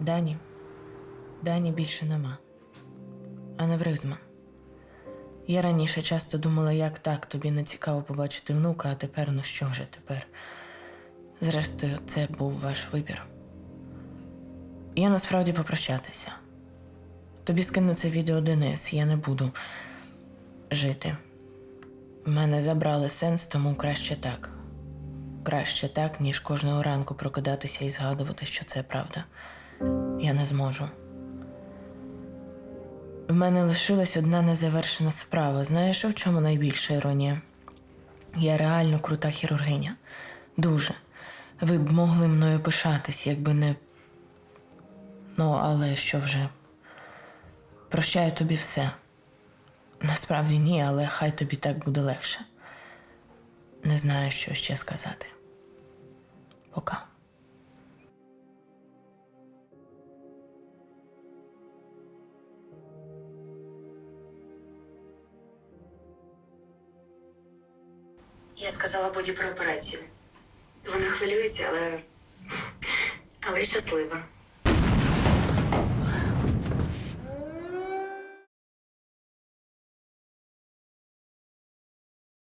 Дані. Дані більше нема. Аневризма. Я раніше часто думала, як так, тобі не цікаво побачити внука, а тепер ну що вже тепер. Зрештою, це був ваш вибір. Я насправді попрощатися. Тобі скину це відео Денис, я не буду жити. Мене забрали сенс, тому краще так. Краще так, ніж кожного ранку прокидатися і згадувати, що це правда. Я не зможу. В мене лишилась одна незавершена справа. Знаєш, в чому найбільша іронія? Я реально крута хірургиня. Дуже. Ви б могли мною пишатись, якби не. Ну, але що вже? Прощаю тобі все. Насправді ні, але хай тобі так буде легше. Не знаю, що ще сказати. Пока. Я сказала Боді про операцію. Вона хвилюється, але. але щаслива.